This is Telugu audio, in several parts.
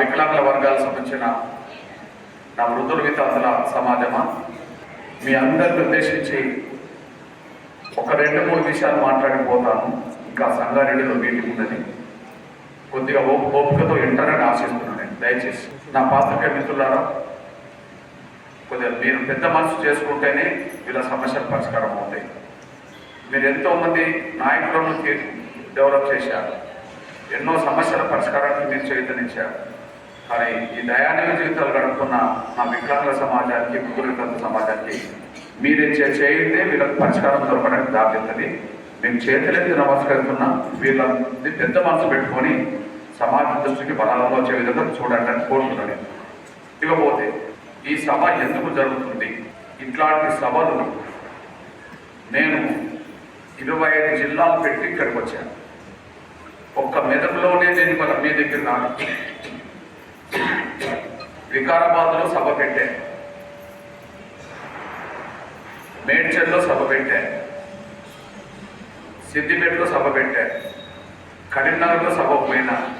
వికలాంగుల వర్గాలకు సంబంధించిన నా వృద్ధుల వితంతుల సమాజమా? మీ అందరిని ఉద్దేశించి ఒక రెండు మూడు విషయాలు మాట్లాడిపోతాను ఇంకా సంగారెడ్డిలో మీటింగ్ ఉందని కొద్దిగా ఓ ఓపికతో వింటారని ఆశిస్తున్నాను నేను. దయచేసి నా పాత్రిక మిత్రులారా కొద్దిగా మీరు పెద్ద మనసు చేసుకుంటేనే వీళ్ళ సమస్యలు పరిష్కారం అవుతాయి. మీరు ఎంతోమంది నాయకులను డెవలప్ చేశారు. ఎన్నో సమస్యల పరిష్కారానికి మీరు చైతన్యించారు అని ఈ దయానిక జీవితాలు గడుపుతున్న నా వికలాంగుల సమాజానికి ముగ్గురు సమాజానికి మీరు చేయితే వీళ్ళకి పరిష్కారం దొరకడానికి దారితీస్తుంది. మేము చేతులెత్తి నమస్కరిస్తున్నా. వీళ్ళని పెద్ద మనసు పెట్టుకొని సమాజ దృష్టికి బలంగా వచ్చే విధంగా చూడండి అని కోరుతున్నాను. ఇకపోతే ఈ సభ ఎందుకు జరుగుతుంది? ఇట్లాంటి సభలు నేను ఇరవై ఐదు జిల్లాలు పెట్టి ఇక్కడికి వచ్చాను. ఒక్క మెదడులోనే నేను మన మీ దగ్గర రాను. వికారాబాద్లో సభ పెట్టాను మేడ్చల్లో సభ పెట్టాను సిద్దిపేటలో సభ పెట్టాను కరీంనగర్లో సభ పోయినా.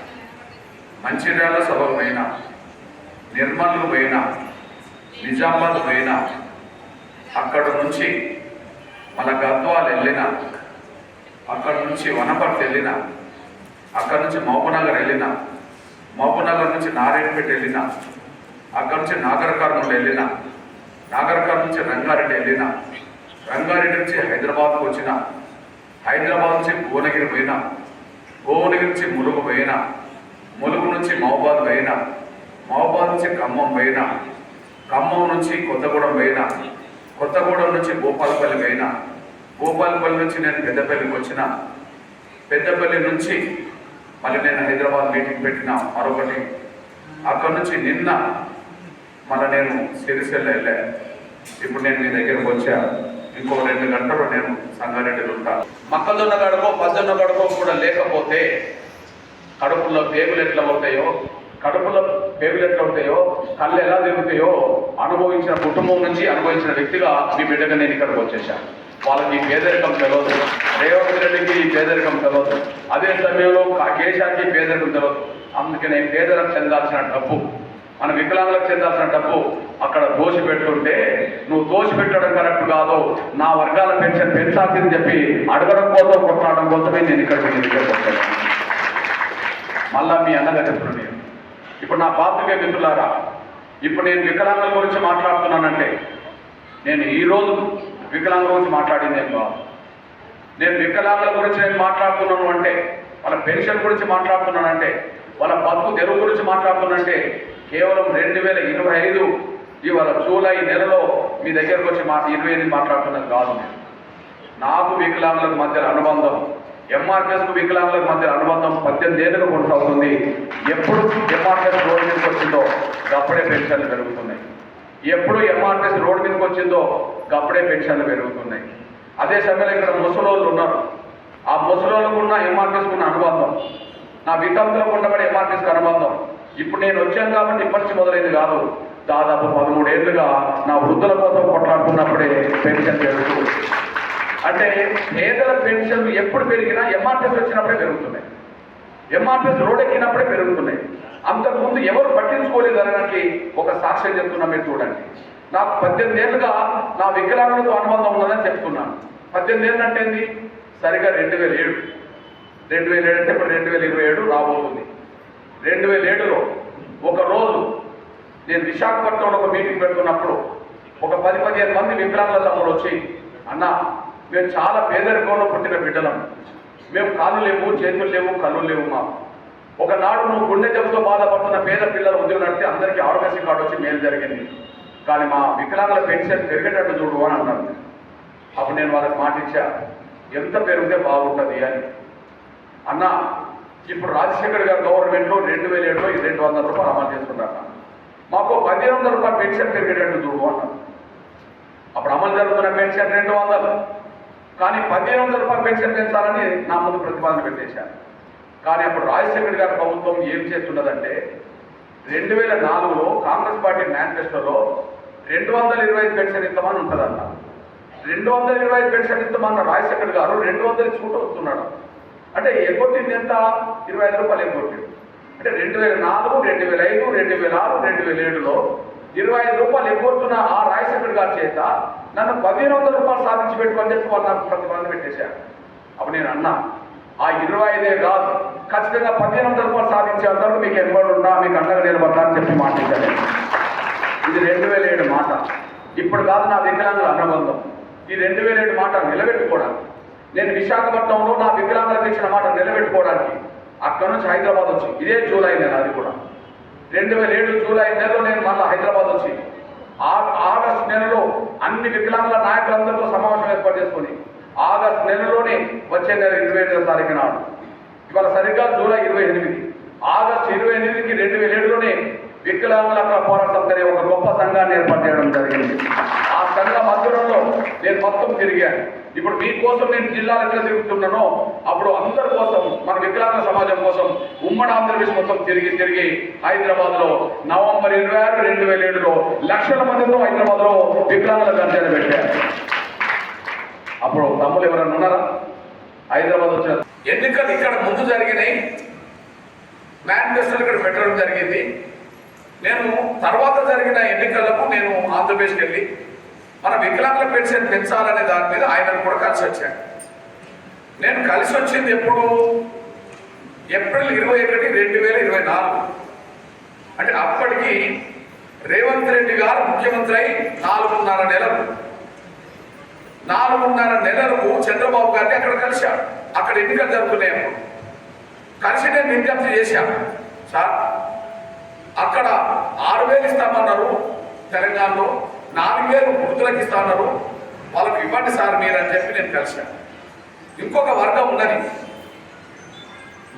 మంచిర్యాలలో సభకు పోయినా. నిర్మల్కు పోయినా. నిజామాబాద్ పోయినా. అక్కడ నుంచి మన గద్వాలు వెళ్ళిన. అక్కడ నుంచి వనపర్తి వెళ్ళిన. అక్కడ నుంచి మహబూనగర్ వెళ్ళిన. మహబూనగర్ నుంచి నారాయణపేట వెళ్ళిన. అక్కడ నుంచి నాగర్ కర్నూలు వెళ్ళిన నాగర్ కర్నూలు నుంచి రంగారెడ్డి వెళ్ళిన రంగారెడ్డి నుంచి హైదరాబాద్కు వచ్చిన హైదరాబాద్ నుంచి భువనగిరి పోయిన భువనగిరి నుంచి ములుగు పోయిన ములుగు నుంచి మహబాద్ పోయిన మహబాద్ నుంచి ఖమ్మం పోయిన ఖమ్మం నుంచి కొత్తగూడెం పోయిన కొత్తగూడెం నుంచి భూపాలపల్లి పోయిన భూపాలపల్లి నుంచి నేను పెద్దపల్లికి వచ్చిన పెద్దపల్లి నుంచి మళ్ళీ నేను హైదరాబాద్ మీటింగ్ పెట్టిన మరొకటి. అక్కడ నుంచి నిన్న మళ్ళీ నేను సిరిసిల్ల వెళ్ళాను ఇప్పుడు నేను మీ దగ్గరకు వచ్చా. ఇంకో రెండు గంటలు నేను సంగారెడ్డిలో ఉంటాను మొక్కజొన్న గడపో పచ్చొన్న గడపో కూడా లేకపోతే కడుపులో పేగులు ఎట్లా అవుతాయో కడుపులో పేగులు ఎట్లా అవుతాయో కళ్ళు ఎలా తిరుగుతాయో అనుభవించిన కుటుంబం నుంచి అనుభవించిన వ్యక్తిగా మీ బిడ్డగా నేను ఇక్కడికి వచ్చేసాను వాళ్ళకి పేదరికం తెలియదు రేవంత్ రెడ్డికి ఈ పేదరికం తెలియదు అదే సమయంలో ఆ కేశానికి పేదరికం తెలియదు అందుకనే పేదరికం చెందాల్సిన డబ్బు మన వికలాంగులకు చెందాల్సిన డబ్బు అక్కడ దోషి పెట్టుంటే నువ్వు దోషి పెట్టడం కరెక్ట్ కాదు. నా వర్గాల పెన్షన్ పెంచాల్సిందని చెప్పి అడగడం కోసం కొట్లాడడం కోసమే నేను ఇక్కడ మీ దగ్గరకు మళ్ళా మీ అన్నగా చెప్తున్నాను నేను. ఇప్పుడు నా పాత్రికే మిత్రులారా ఇప్పుడు నేను వికలాంగుల గురించి మాట్లాడుతున్నానంటే నేను ఈరోజు వికలాంగుల గురించి మాట్లాడింది ఏం కాదు. నేను వికలాంగుల గురించి నేను మాట్లాడుతున్నాను అంటే వాళ్ళ పెన్షన్ గురించి మాట్లాడుతున్నానంటే వాళ్ళ బతుకు తెరువు గురించి మాట్లాడుతున్నానంటే కేవలం రెండు వేల ఇరవై ఐదు ఇవాళ జూలై నెలలో మీ దగ్గరకు వచ్చి మా ఇరవై ఎనిమిది మాట్లాడుతున్నది కాదు నేను. నాకు వికలాంగులకు మధ్య అనుబంధం ఎంఆర్ఎస్కు వికలాంగులకు మధ్య అనుబంధం పద్దెనిమిది ఏళ్ళకు కొనసాగుతుంది. ఎప్పుడు ఎంఆర్ఎస్ రోడ్డు మీదకి వచ్చిందో అప్పుడే పెన్షన్లు పెరుగుతున్నాయి. ఎప్పుడు ఎంఆర్ఎస్ రోడ్డు మీదకి వచ్చిందో అప్పుడే పెన్షన్లు పెరుగుతున్నాయి. అదే సమయంలో ఇక్కడ ముసలోళ్ళు ఉన్నారు. ఆ ముసలోళ్ళకున్న ఉన్న ఉన్న అనుబంధం నా వితంతులకు ఉండబడి ఎంఆర్ఎస్ అనుబంధం ఇప్పుడు నేను వచ్చాను కాబట్టి ఇప్పటి నుంచి మొదలైంది కాదు. దాదాపు పదమూడేళ్ళుగా నా వృద్ధుల కోసం కొట్లాడుతున్నప్పుడే పెన్షన్ పెరుగుతుంది అంటే పేదల పెన్షన్లు ఎప్పుడు పెరిగినా ఎంఆర్ఎస్ వచ్చినప్పుడే పెరుగుతున్నాయి. ఎంఆర్ఎస్ రోడ్ ఎక్కినప్పుడే పెరుగుతున్నాయి. అంతకుముందు ఎవరు పట్టించుకోలేదు అనడానికి ఒక సాక్ష్యం చెప్తున్నా మీరు చూడండి. నాకు పద్దెనిమిది ఏళ్ళుగా నా వికలాంగులతో అనుబంధం ఉన్నదని చెప్తున్నాను. పద్దెనిమిది ఏళ్ళు అంటే ఏంది? సరిగా రెండు వేల ఏడు. రెండు వేల ఏడు అంటే ఇప్పుడు రెండు వేల ఇరవై ఏడు రాబోతుంది. రెండు వేల ఏడులో ఒకరోజు నేను విశాఖపట్నంలో ఒక మీటింగ్ పెట్టుకున్నప్పుడు ఒక పది పదిహేను మంది వికలాంగుల తమ్ముడు వచ్చి అన్న మేము చాలా పేదరికంలో పుట్టిన బిడ్డలం. మేము కాళ్ళు లేవు చేతులు లేవు కళ్ళు లేవు మాకు. ఒకనాడు నువ్వు గుండె జబ్బుతో బాధపడుతున్న పేద పిల్లలు ఉద్యోగం నడితే అందరికీ ఆరోగ్యశ్రీ కార్డు వచ్చి మేలు జరిగింది. కానీ మా వికలాంగుల పెన్షన్ పెరిగేటట్టు చూడు అని అన్నాను అప్పుడు నేను వాళ్ళకి మాట ఇచ్చా ఎంత పెరిగితే బాగుంటుంది అని. అన్న ఇప్పుడు రాజశేఖర్ గారు గవర్నమెంట్లో రెండు వేల ఏడులో ఈ రెండు వందల రూపాయలు అమలు చేస్తున్నారు మాకు పదిహేను వందల రూపాయలు పెన్షన్ పెరిగేటట్టు చూడు అన్నారు అప్పుడు అమలు జరుగుతున్న పెన్షన్ రెండు వందలు. కానీ పదిహేను వందల రూపాయలు పెన్షన్ పెంచాలని నా ముందు ప్రతిపాదన పెట్టేశాను కానీ అప్పుడు రాజశేఖర్ గారి ప్రభుత్వం ఏం చేస్తున్నదంటే రెండు వేల నాలుగులో కాంగ్రెస్ పార్టీ మేనిఫెస్టోలో రెండు వందల ఇరవై ఐదు పెన్షన్ ఇస్తామని ఉంటుందన్న రెండు వందల ఇరవై ఐదు పెన్షన్ ఇస్తామన్న రాజశేఖర్ గారు రెండు వందలు చూట వస్తున్నాడు అంటే ఎగ్గొట్టింది ఎంత? ఇరవై ఐదు రూపాయలు ఎగ్గొట్టింది అంటే రెండు వేల నాలుగు రెండు వేల ఐదు రెండు వేల ఆరు రెండు వేల ఏడులో ఇరవై ఐదు రూపాయలు ఎగ్గొట్టున్న ఆ రాయశంకర్ గారి చేత నన్ను పదిహేను వందల రూపాయలు సాధించి పెట్టుకొని చెప్పి వాళ్ళు నాకు ప్రతిపాదన పెట్టేశారు. అప్పుడు నేను అన్నా ఆ ఇరవై ఐదే కాదు ఖచ్చితంగా పదిహేను వందల రూపాయలు సాధించే అందరూ మీకు ఎన్నోడు ఉన్నా మీకు అండగా నిలబడతా అని చెప్పి మాట్లాడాను ఇది రెండు వేల ఏడు మాట. ఇప్పుడు కాదు నా వికలాంగుల అనుబంధం ఈ రెండు వేల ఏడు మాట నిలబెట్టుకోవడానికి నేను విశాఖపట్నంలో నా వికలాంగులకు ఇచ్చిన మాట నిలబెట్టుకోవడానికి అక్కడ నుంచి హైదరాబాద్ వచ్చి ఇదే జూలై నెల అది కూడా. రెండు వేల ఏడు జూలై నెలలో నేను మళ్ళీ హైదరాబాద్ వచ్చి ఆ- ఆగస్ట్ నెలలో అన్ని వికలాంగుల నాయకులందరితో సమావేశం ఏర్పాటు చేసుకుని ఆగస్ట్ నెలలోనే వచ్చే నెల ఇరవై ఎనిమిదో తారీఖు నాడు. ఇవాళ సరిగ్గా జూలై ఇరవై ఎనిమిది. ఆగస్టు ఇరవై ఎనిమిదికి రెండు వేల ఏడులోనే వికలాంగుల పోరాటం అనే ఒక గొప్ప సంఘాన్ని ఏర్పాటు చేయడం జరిగింది. ఆ మధ్యలో నేను మొత్తం తిరిగాను. ఇప్పుడు మీకోసం నేను జిల్లాలు ఎట్లా తిరుగుతున్నానో అప్పుడు అందరి కోసం మన వికలాంగ సమాజం కోసం ఉమ్మడి ఆంధ్రప్రదేశ్ మొత్తం తిరిగి తిరిగి హైదరాబాద్లో నవంబర్ ఇరవై ఆరు రెండు వేల ఏడులో లక్షల మందితో హైదరాబాద్లో వికలాంగుల గర్జన పెట్టారు. అప్పుడు తమ్ములు ఎవరన్నా ఉన్నారా? హైదరాబాద్ వచ్చారు. ఎన్నికలు ఇక్కడ ముందు జరిగినాయి. మేనిఫెస్టోలు ఇక్కడ పెట్టడం జరిగింది. నేను తర్వాత జరిగిన ఎన్నికలకు నేను ఆంధ్రప్రదేశ్కి వెళ్ళి మన వికలాంగుల పెన్షన్ పెంచాలనే దాని మీద ఆయన కూడా కలిసి వచ్చాను నేను కలిసి వచ్చింది ఎప్పుడు? ఏప్రిల్ ఇరవై ఒకటి రెండు వేల ఇరవై నాలుగు. అంటే అప్పటికి రేవంత్ రెడ్డి గారు ముఖ్యమంత్రి అయి నాలుగున్నర నెలలు. నాలుగున్నర నెలలకు చంద్రబాబు గారిని అక్కడ కలిశాడు. అక్కడ ఎన్నికలు జరుగుతున్నాయి కలిసి నేను విజ్ఞప్తి చేశాను. సార్ అక్కడ ఆరు వేలు ఇస్తామన్నారు తెలంగాణలో. నాలుగు వేలు వృద్ధులకు ఇస్తామన్నారు వాళ్ళకు ఇవ్వండి సార్ మీరు అని చెప్పి నేను కలిశాను. ఇంకొక వర్గం ఉన్నది.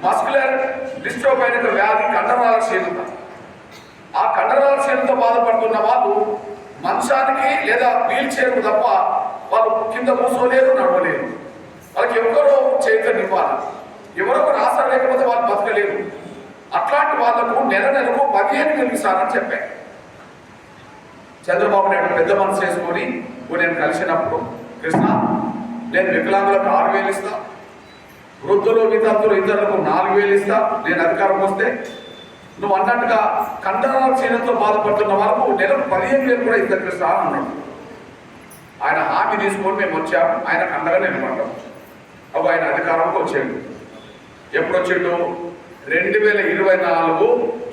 మస్కులర్ డిస్ట్రోపైనిక వ్యాధి కండరాల క్షీణత. ఆ కండరాల క్షీణతో బాధపడుతున్న వాళ్ళు మంచానికి లేదా వీల్ చైర్ తప్ప వాళ్ళు కింద కూర్చోలేరు నడవలేరు. వాళ్ళకి ఎవరో చైతన్యం ఇవ్వాలి. ఎవరో ఆశ లేకపోతే వాళ్ళు బతకలేరు. అట్లాంటి వాళ్ళకు నెల నెలకు పదిహేను వేలు చెప్పారు. చెప్పాను చంద్రబాబు నాయుడు పెద్ద మనసు చేసుకొని ఇప్పుడు నేను కలిసినప్పుడు కృష్ణ నేను వికలాంగులకు ఆరు వేలు ఇస్తా. వృద్ధులు వితంతులు ఇతరులకు నాలుగు వేలు ఇస్తా. నేను అధికారం వస్తే నువ్వు అన్నట్టుగా కండరాల క్షీణంతో బాధపడుతున్న వాళ్ళకు నెలకు పదిహేను వేలు కూడా ఇద్దరు కృష్ణ అని అన్నాడు. ఆయన హామీ తీసుకొని మేము వచ్చాము ఆయన కండగా నిలబడ్డాం. అప్పుడు ఆయన అధికారంకి వచ్చాడు. ఎప్పుడు వచ్చిండు? రెండు వేల ఇరవై నాలుగు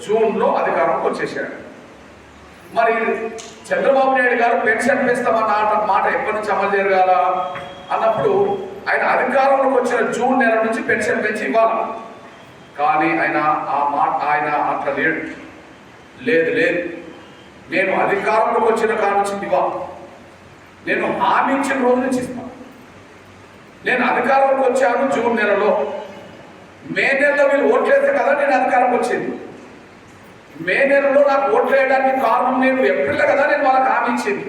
జూన్లో అధికారంకి వచ్చేసాడు. మరి చంద్రబాబు నాయుడు గారు పెన్షన్ పెంచుతామన్న మాట ఎప్పటి నుంచి అమలు జరగాల అన్నప్పుడు ఆయన అధికారంలోకి వచ్చిన జూన్ నెల నుంచి పెన్షన్ పెంచి ఇవ్వాలి. కానీ ఆయన ఆ మాట ఆయన అట్లా లేడు లేదు లేదు. నేను అధికారంలోకి వచ్చిన కాడ నుంచి ఇవ్వ నేను హామీ ఇచ్చిన రోజు నుంచి ఇస్తాను నేను అధికారంలోకి వచ్చాను జూన్ నెలలో. మే నెలలో వీళ్ళు ఓట్లేస్తే కదా నేను అధికారంకి వచ్చింది. మే నెలలో నాకు ఓట్లు వేయడానికి కారణం నేను ఏప్రిల్ కదా నేను వాళ్ళకి హామీ ఇచ్చింది.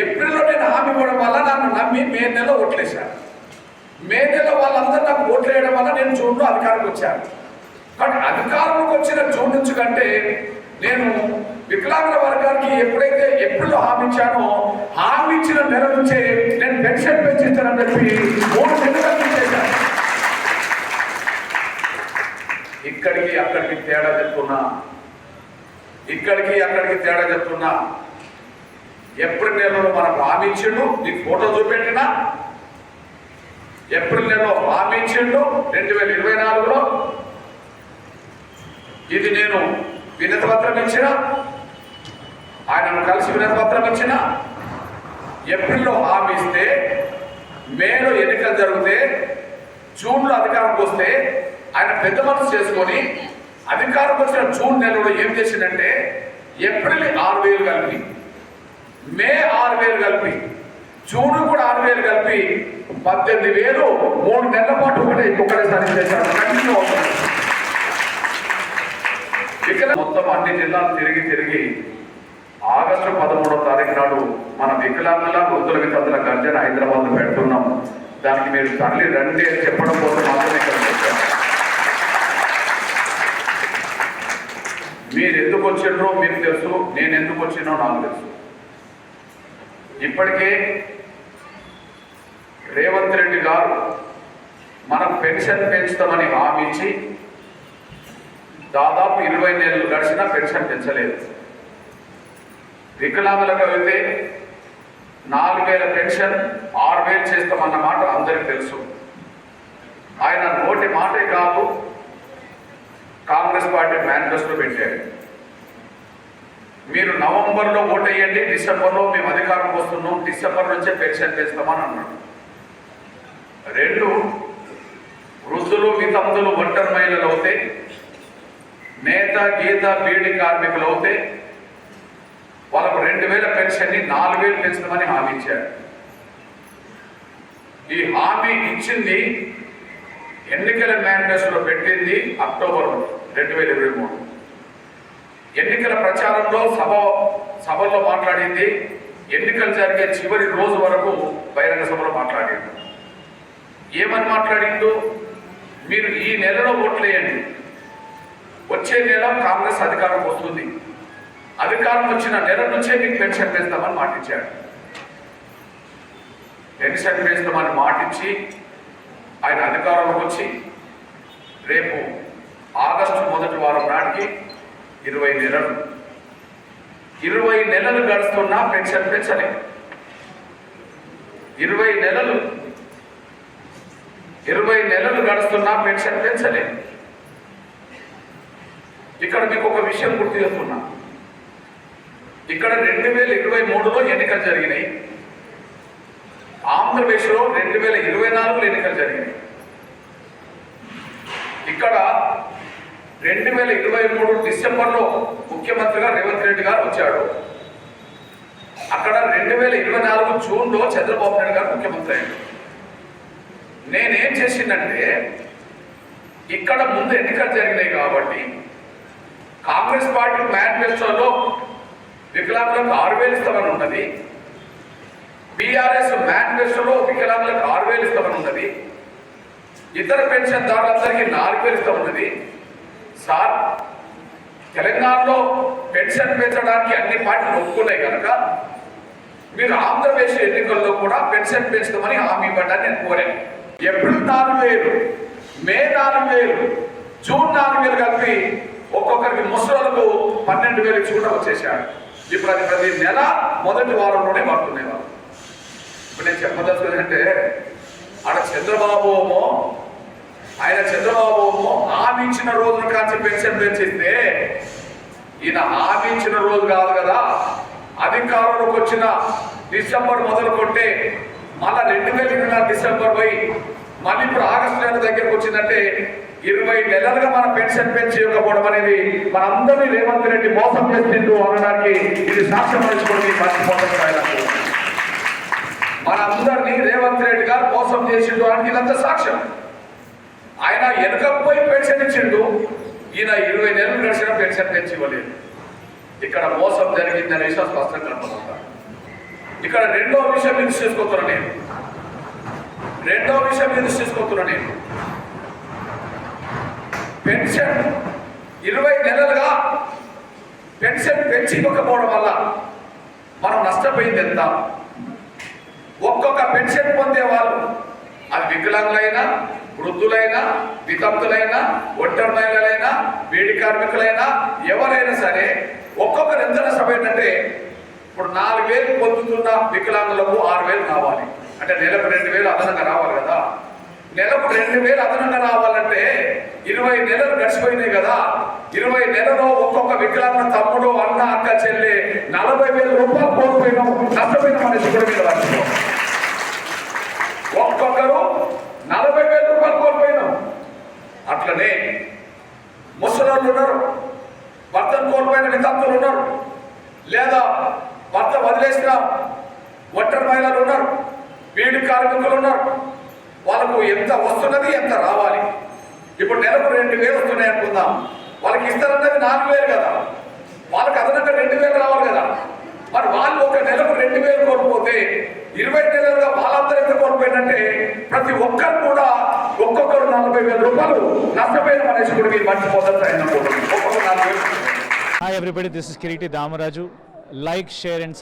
ఏప్రిల్లో నేను హామీ ఇవ్వడం వల్ల నన్ను నమ్మి మే నెలలో ఓట్లేశాను మే నెలలో వాళ్ళందరూ నాకు ఓట్లు వేయడం వల్ల నేను జూన్లో అధికారంకి వచ్చాను. కానీ అధికారంలోకి వచ్చిన జూన్ నుంచి కంటే నేను వికలాంగుల వర్గానికి ఎప్పుడైతే ఎప్పుడు హామీ ఇచ్చానో హామీ ఇచ్చిన నెల నుంచే నేను పెన్షన్ పెంచిస్తానని చెప్పి మూడు నెలలు చేశాను ఇక్కడికి అక్కడికి తేడా చెప్తున్నా. ఇక్కడికి అక్కడికి తేడా చెప్తున్నా. ఏప్రిల్ నెలలో మనకు హామీ ఇచ్చిండు నీకు ఫోటో చూపెట్టినా. ఏప్రిల్ నెలలో హామీ ఇచ్చిండు రెండు వేల ఇరవై నాలుగులో. ఇది నేను వినతి పత్రం ఇచ్చిన. ఆయనను కలిసి వినతి పత్రం ఇచ్చిన. ఏప్రిల్లో హామీ ఇస్తే మేలో ఎన్నికలు జరిగితే జూన్లో అధికారంకి వస్తే ఆయన పెద్ద మనసు చేసుకొని అధికారం వచ్చిన జూన్ నెలలో ఏం చేసిందంటే ఏప్రిల్ ఆరు వేలు కలిపి మే ఆరు వేలు కలిపి జూన్ కూడా ఆరు వేలు కలిపి పద్దెనిమిది వేలు మూడు నెలల పాటు ఒకటే ఒక్కటేసారి చేశారు. కంటిన్యూ అవుతుంది. ఇక్కడ మొత్తం అన్ని జిల్లాలు తిరిగి తిరిగి ఆగస్టు పదమూడవ తారీఖు నాడు మన వికలాంగుల వృద్ధుల వితంతుల గర్జన హైదరాబాద్ పెడుతున్నాం. దానికి మీరు తరలి రండి అని చెప్పడం కోసం మాత్రమే ఇక్కడ మీరు ఎందుకు వచ్చిండ్రో మీకు తెలుసు నేను ఎందుకు వచ్చినో నాకు తెలుసు. ఇప్పటికే రేవంత్ రెడ్డి గారు మనం పెన్షన్ పెంచుతామని హామీ ఇచ్చి దాదాపు ఇరవై నెలలు గడిచినా పెన్షన్ పెంచలేదు. వికలాంగులకు అయితే నాలుగు వేల పెన్షన్ ఆరు వేలు చేస్తామన్న మాట అందరికీ తెలుసు. ఆయన నోటి మాటే కాదు కాంగ్రెస్ పార్టీ మేనిఫెస్టో పెట్టారు. మీరు నవంబర్లో ఓటేయండి డిసెంబర్లో మేము అధికారంకి వస్తున్నాం డిసెంబర్ నుంచే పెన్షన్ పెంచుతామని అన్నాడు రెండు వృద్ధులు వితంతులు ఒంటరి మహిళలు అవుతే నేత గీత బీడి కార్మికులు అవుతే వాళ్ళకు రెండు వేల పెన్షన్ని నాలుగు వేలు పెంచడమని హామీ ఇచ్చారు. ఈ హామీ ఇచ్చింది ఎన్నికల మేనిఫెస్టోలో పెట్టింది అక్టోబర్ రెండు వేల ఇరవై మూడు. ఎన్నికల ప్రచారంలో సభ సభల్లో మాట్లాడింది. ఎన్నికలు జరిగే చివరి రోజు వరకు బహిరంగ సభలో మాట్లాడింది. ఏమని మాట్లాడిండు మీరు ఈ నెలలో ఓట్లేయండి. వచ్చే నెల కాంగ్రెస్ అధికారం వస్తుంది. అధికారం వచ్చిన నెల నుంచే మీకు పెన్షన్ పెంచుతామని మాటిచ్చాడు. పెన్షన్ పెంచుతామని మాటిచ్చి ఆయన అధికారంలోకి వచ్చి రేపు ఆగస్టు మొదటి వారం నాటికి ఇరవై నెలలు. ఇరవై నెలలు గడుస్తున్నా పెన్షన్ పెంచలే. ఇరవై నెలలు ఇరవై నెలలు గడుస్తున్నా పెన్షన్ పెంచలే. ఇక్కడ మీకు ఒక విషయం గుర్తు చేస్తున్నా ఇక్కడ రెండు వేల ఇరవై మూడులో ఎన్నికలు జరిగినాయి. ఆంధ్రప్రదేశ్లో రెండు వేల ఇరవై నాలుగులో ఎన్నికలు జరిగినాయి. ఇక్కడ రెండు వేల ఇరవై మూడు డిసెంబర్లో ముఖ్యమంత్రిగా రేవంత్ రెడ్డి గారు వచ్చాడు. అక్కడ రెండు వేల ఇరవై నాలుగు జూన్లో చంద్రబాబు నాయుడు గారు ముఖ్యమంత్రి అయ్యాడు నేనేం చేసిందంటే ఇక్కడ ముందు ఎన్నికలు జరిగినాయి కాబట్టి కాంగ్రెస్ పార్టీ మేనిఫెస్టోలో వికలాంగులకు ఆరు వేలు ఇస్తామని ఉన్నది. బీఆర్ఎస్ మేనిఫెస్టోలో వికలాంగులకు ఆరు వేలు ఇస్తామని ఉన్నది. ఇతర పెన్షన్ దారులందరికీ నాలుగు వేలు ఇస్తామన్నది సార్ తెలంగాణలో పెన్షన్ పెంచడానికి అన్ని పార్టీలు ఒప్పుకున్నాయి కనుక మీరు ఆంధ్రప్రదేశ్ ఎన్నికల్లో కూడా పెన్షన్ పెంచుతామని హామీ ఇవ్వడానికి నేను కోరాను. ఏప్రిల్ నాలుగు వేలు మే నాలుగు వేలు జూన్ నాలుగు వేలు కలిపి ఒక్కొక్కరికి ముసలకు పన్నెండు వేలు ఇచ్చి కూడా వచ్చేసాడు ఇప్పుడు అది ప్రతి నెల మొదటి వారంలోనే పడుతున్నాయి ఇప్పుడు నేను చెప్పదలుచుకున్నది అంటే ఆడ చంద్రబాబు ఏమో ఆయన చంద్రబాబు ఏమో ఆమించిన రోజున కాచి పెన్షన్ పెంచిస్తే ఈయన ఆమించిన రోజు కాదు కదా అధికారంలోకి వచ్చిన డిసెంబర్ మొదలుకొంటే మళ్ళా రెండు వేల ఇరవై డిసెంబర్ పోయి మళ్ళీ ఇప్పుడు ఆగస్టు నెల దగ్గరకు వచ్చిందంటే ఇరవై నెలలుగా మన పెన్షన్ పెంచి ఇవ్వకపోవడం అనేది మనందరినీ రేవంత్ రెడ్డి మోసం చేసిండు అనడానికి ఇది సాక్ష్యం మర్చిపోయి మర్చిపోతాం ఆయనకు మనందరినీ రేవంత్ రెడ్డి గారు మోసం చేసిండు అని ఇదంతా సాక్ష్యం. ఆయన వెనుకపోయి పెన్షన్ ఇచ్చిండు. ఈయన ఇరవై నెలలు గడిచిన పెన్షన్ తెచ్చి ఇవ్వలేదు. ఇక్కడ మోసం జరిగిందనే విషయం స్పష్టంగా కనపడుతుంది. ఇక్కడ రెండో విషయం మీద చేసుకుంటున్నా నేను? రెండో విషయం మీద చేసుకుంటున్నా నేను? పెన్షన్ ఇరవై నెలలుగా పెన్షన్ పెంచి ఇవ్వకపోవడం వల్ల మనం నష్టపోయింది ఎంత? ఒక్కొక్క పెన్షన్ పొందే వాళ్ళు అది వికలాంగులైనా వృద్ధులైనా వితంతులైనా ఒంటరి మహిళలైనా వేడి కార్మికులైనా ఎవరైనా సరే ఒక్కొక్కరు ఎంత ఏంటంటే ఇప్పుడు నాలుగు వేలు పొందుతున్న వికలాంగులకు ఆరు వేలు రావాలి. అంటే నెలకు రెండు వేలు అదనంగా రావాలి కదా. నెలకు రెండు వేలు అదనంగా రావాలంటే ఇరవై నెలలు గడిచిపోయినాయి కదా. ఇరవై నెలలో ఒక్కొక్క వికలాంగ తమ్ముడు అన్న అక్క చెల్లి నలభై వేల రూపాయలు కోల్పోయినాం నష్టపోయిన మనిషి కూడా మీరు రాష్ట్రంలో ఒక్కొక్కరు నలభై వేల రూపాయలు కోల్పోయినాం వెంటనే ముసలోళ్ళు ఉన్నారు. భర్తను కోల్పోయిన వితంతులు ఉన్నారు. లేదా భర్త వదిలేసిన ఒంటరి మహిళలు ఉన్నారు. వీడి కార్మికులు ఉన్నారు. వాళ్ళకు ఎంత వస్తున్నది ఎంత రావాలి? ఇప్పుడు నెలకు రెండు వేలు వస్తున్నాయి అనుకుందాం. వాళ్ళకి ఇస్తారన్నది నాలుగు వేలు కదా. వాళ్ళకి అదనంగా రెండు వేలు రావాలి కదా. మరి వాళ్ళు ఒక నెలకు రెండు వేలు కోల్పోతే ఇరవై నెలలుగా వాళ్ళందరూ ఎంత కోల్పోయిందంటే ప్రతి ఒక్కరు కూడా ఒక్క నలభై వేల రూపాయలు నష్టపోయిన మనిషి కూడా మీరు మర్చిపోతారు ఆయన ఒక్కొక్కరు నాలుగు వేలు Hi everybody, this is Kiriti Damaraju. Like, share and